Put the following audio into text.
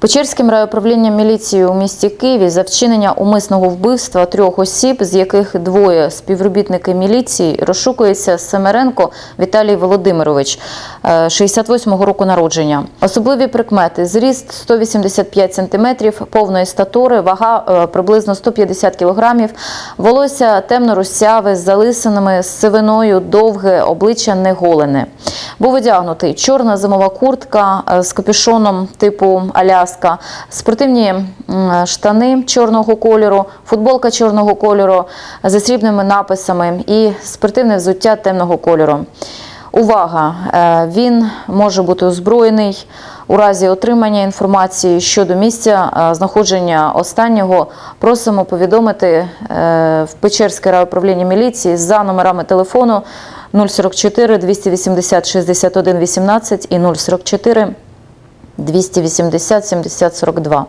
Печерським райуправлінням міліції у місті Києві за вчинення умисного вбивства трьох осіб, з яких двоє співробітники міліції, розшукується Семеренко Віталій Володимирович, е, 68-го року народження. Особливі прикмети: зріст 185 см, повної статури, вага е, приблизно 150 кг, волосся темно-русяве з залисинами, з сивиною, довге, обличчя неголене. Був одягнутий чорна зимова куртка е, з капюшоном типу Аляска, спортивні штани чорного кольору, футболка чорного кольору зі срібними написами і спортивне взуття темного кольору. Увага! е, Він може бути озброєний у разі отримання інформації щодо місця е, знаходження останнього. Просимо повідомити е, в Печерське райуправління міліції за номерами телефону 044 280 61 18 і 044 280 70 42.